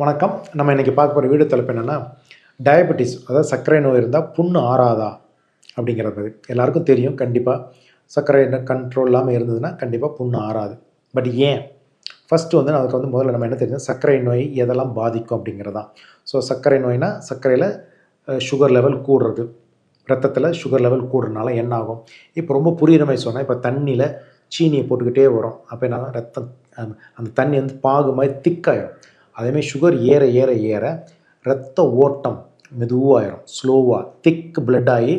வணக்கம். நம்ம இன்றைக்கி பார்க்க போகிற வீடியோ தலைப்பு என்னென்னா டயபெட்டிஸ் அதாவது சர்க்கரை நோய் இருந்தால் புண்ணு ஆறாதா? அப்படிங்கிறது. எல்லாருக்கும் தெரியும் கண்டிப்பாக சர்க்கரை கண்ட்ரோல் இல்லாமல் இருந்ததுன்னா கண்டிப்பாக புண்ணு ஆறாது. பட் ஏன்? ஃபஸ்ட்டு வந்து அதுக்கு வந்து முதல்ல நம்ம என்ன தெரியும் சர்க்கரை நோய் எதெல்லாம் பாதிக்கும் அப்படிங்கிறதா ஸோ சர்க்கரை நோய்னால் சர்க்கரையில் சுகர் லெவல் கூடுறது. ரத்தத்தில் சுகர் லெவல் கூடுறதுனால என்ன ஆகும்? இப்போ ரொம்ப புரியுற மாதிரி சொன்னால் இப்போ தண்ணியில் சீனியை போட்டுக்கிட்டே வரும். அப்போ என்ன ரத்தம் அந்த- அந்த தண்ணி வந்து பாகு மாதிரி திக்காயிடும் அதேமாதிரி சுகர் ஏற ஏற ஏற ரத்த ஓட்டம் மெதுவாயிரும் ஸ்லோவாக திக் பிளட் ஆகி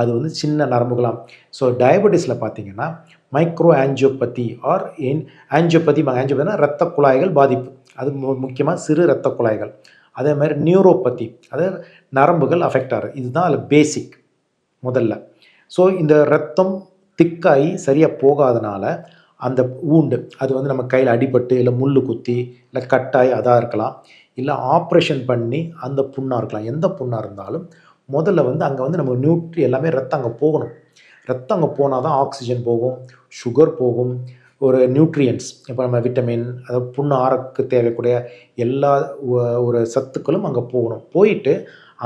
அது வந்து சின்ன நரம்புகளாம். ஸோ டயபெட்டிஸில் பார்த்தீங்கன்னா மைக்ரோ ஆஞ்சியோபதி ஆர் என் ஆஞ்சியோபதி ஆஞ்சியோபதினா ரத்த குழாய்கள் பாதிப்பு. அது முக்கியமாக சிறு ரத்த குழாய்கள். அதே மாதிரி நியூரோபதி அதாவது நரம்புகள் அஃபெக்ட் ஆகுது. இதுதான் அதில் பேசிக் முதல்ல. ஸோ இந்த ரத்தம் திக்காகி சரியாக போகாதனால அந்த ஊண்டு அது வந்து நம்ம கையில் அடிபட்டு இல்லை முள்ளு குத்தி இல்லை கட்டாய் அதாக இருக்கலாம். இல்லை ஆப்ரேஷன் பண்ணி அந்த புண்ணாக இருக்கலாம். எந்த புண்ணாக இருந்தாலும் முதல்ல வந்து அங்கே வந்து நம்ம நியூட்ரி எல்லாமே ரத்தம் அங்கே போகணும். ரத்தம் அங்கே போனால் தான் ஆக்சிஜன் போகும் சுகர் போகும். ஒரு நியூட்ரியன்ஸ் இப்போ நம்ம விட்டமின் அதாவது புண்ணு ஆறக்கு தேவைக்கூடிய எல்லா ஒரு சத்துக்களும் அங்கே போகணும். போயிட்டு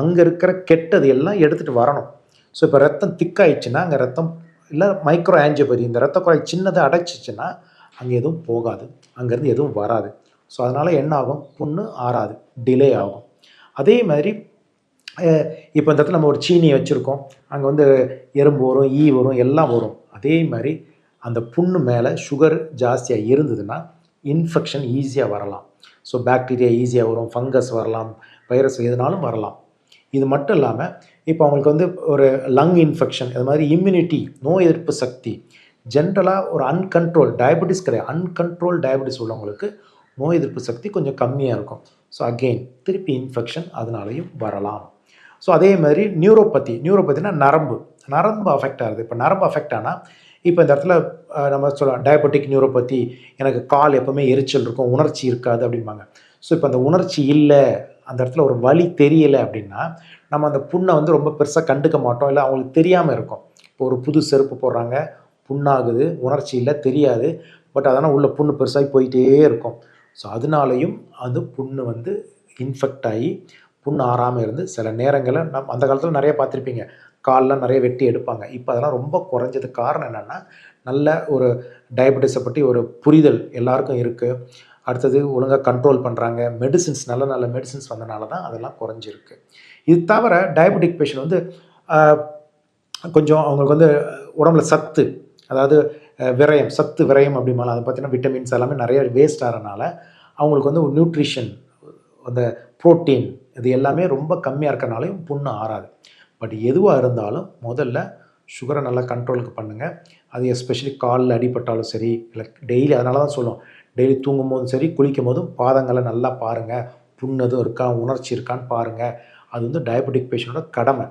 அங்கே இருக்கிற கெட்டது எல்லாம் எடுத்துகிட்டு வரணும். ஸோ இப்போ ரத்தம் திக்காயிடுச்சுன்னா அங்கே ரத்தம் இல்லை மைக்ரோ ஆஞ்சியோபதி இந்த ரத்த குழாய் சின்னதை அடைச்சிச்சின்னா அங்கே எதுவும் போகாது. அங்கேருந்து எதுவும் வராது. ஸோ அதனால் என்ன ஆகும்? புண்ணு ஆறாது. டிலே ஆகும். அதே மாதிரி இப்போ இந்த இடத்துல நம்ம ஒரு சீனியை வச்சுருக்கோம். அங்கே வந்து எறும்பு வரும் ஈ வரும் எல்லாம் வரும். அதே மாதிரி அந்த புண்ணு மேலே சுகர் ஜாஸ்தியாக இருந்ததுன்னா இன்ஃபெக்ஷன் ஈஸியாக வரலாம். ஸோ பாக்டீரியா ஈஸியாக வரும் ஃபங்கஸ் வரலாம் வைரஸ் எதுனாலும் வரலாம். இது மட்டும் இல்லாமல் இப்போ அவங்களுக்கு வந்து ஒரு லங் இன்ஃபெக்ஷன் இது மாதிரி இம்யூனிட்டி நோய் எதிர்ப்பு சக்தி ஜென்ரலாக ஒரு அன்கண்ட்ரோல் டயபெட்டிஸ் கிடையாது. அன்கண்ட்ரோல் டயபெட்டிஸ் உள்ளவங்களுக்கு நோய் எதிர்ப்பு சக்தி கொஞ்சம் கம்மியாக இருக்கும். ஸோ அகெயின் திருப்பி இன்ஃபெக்ஷன் அதனாலையும் வரலாம். ஸோ அதே மாதிரி நியூரோபதி நியூரோபதினா நரம்பு. நரம்பு அஃபெக்ட் ஆகுது. இப்போ நரம்பு அஃபெக்ட் ஆனால் இப்போ இந்த இடத்துல நம்ம சொல்லலாம் டயபெட்டிக் நியூரோபதி எனக்கு கால் எப்போவுமே எரிச்சல் இருக்கும் உணர்ச்சி இருக்காது அப்படிம்பாங்க. ஸோ இப்போ அந்த உணர்ச்சி இல்லை அந்த இடத்துல ஒரு வலி தெரியலை அப்படின்னா நம்ம அந்த புண்ணை வந்து ரொம்ப பெருசாக கண்டுக்க மாட்டோம். இல்லை அவங்களுக்கு தெரியாமல் இருக்கும். இப்போ ஒரு புது செருப்பு போடுறாங்க புண்ணாகுது உணர்ச்சி இல்லை தெரியாது. பட் அதனால் உள்ள புண்ணு பெருசாகி போயிட்டே இருக்கும். ஸோ அதனாலையும் அது புண்ணு வந்து இன்ஃபெக்ட் ஆகி புண்ணு ஆறாமல் இருந்து சில நேரங்களில் நம் அந்த காலத்தில் நிறைய பார்த்துருப்பீங்க. கால்லாம் நிறைய வெட்டி எடுப்பாங்க. இப்போ அதெல்லாம் ரொம்ப குறைஞ்சது காரணம் என்னென்னா நல்ல ஒரு டயபெட்டிஸை பற்றி ஒரு புரிதல் எல்லாருக்கும் இருக்குது அடுத்தது ஒழுங்காக கண்ட்ரோல் பண்ணுறாங்க மெடிசின்ஸ் நல்ல நல்ல மெடிசின்ஸ் வந்தனால தான் அதெல்லாம் குறைஞ்சிருக்கு. இது தவிர டயபெட்டிக் பேஷண்ட் வந்து கொஞ்சம் அவங்களுக்கு வந்து உடம்புல சத்து அதாவது விரயம் சத்து விரயம் அப்படிம்பாலும் அதை பார்த்தீங்கன்னா விட்டமின்ஸ் எல்லாமே நிறைய வேஸ்ட் ஆகிறனால அவங்களுக்கு வந்து ஒரு நியூட்ரிஷன் அந்த புரோட்டீன் இது எல்லாமே ரொம்ப கம்மியாக இருக்கறனாலையும் புண்ணு ஆறாது. பட் எதுவாக இருந்தாலும் முதல்ல சுகரை நல்லா கண்ட்ரோலுக்கு பண்ணுங்கள் அது எஸ்பெஷலி காலில் அடிபட்டாலும் சரி இல்லை டெய்லி அதனால தான் சொல்லுவோம் டெய்லி தூங்கும் போதும் சரி குளிக்கும் போதும் பாதங்களை நல்லா பாருங்கள் புண் எதுவும் இருக்கா உணர்ச்சி இருக்கான்னு பாருங்கள் அது வந்து டயபெட்டிக் பேஷண்ட்டோட கடமை.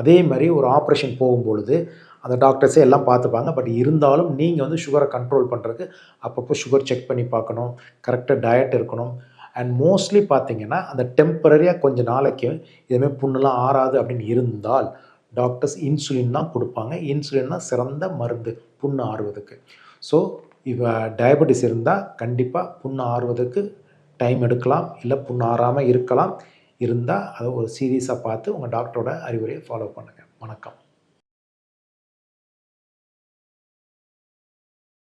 அதே மாதிரி ஒரு ஆப்ரேஷன் போகும்பொழுது அந்த டாக்டர்ஸே எல்லாம் பார்த்துப்பாங்க. பட் இருந்தாலும் நீங்கள் வந்து சுகரை கண்ட்ரோல் பண்ணுறதுக்கு அப்பப்போ சுகர் செக் பண்ணி பார்க்கணும். கரெக்டாக டயட் இருக்கணும். அண்ட் மோஸ்ட்லி பார்த்தீங்கன்னா அந்த டெம்பரரியாக கொஞ்சம் நாளைக்கு இதுமாதிரி புண்ணுலாம் ஆறாது அப்படின்னு இருந்தால் டாக்டர்ஸ் இன்சுலின் தான் கொடுப்பாங்க. இன்சுலின் தான் சிறந்த மருந்து புண்ணு ஆறுவதுக்கு. ஸோ இப்போ டயபெட்டிஸ் இருந்தால் கண்டிப்பாக புண்ணு ஆறுவதற்கு டைம் எடுக்கலாம். இல்லை புண்ணு ஆறாமல் இருக்கலாம். இருந்தால் அதை ஒரு சீரியஸாக பார்த்து உங்கள் டாக்டரோட அறிவுரையை ஃபாலோ பண்ணுங்கள் வணக்கம்.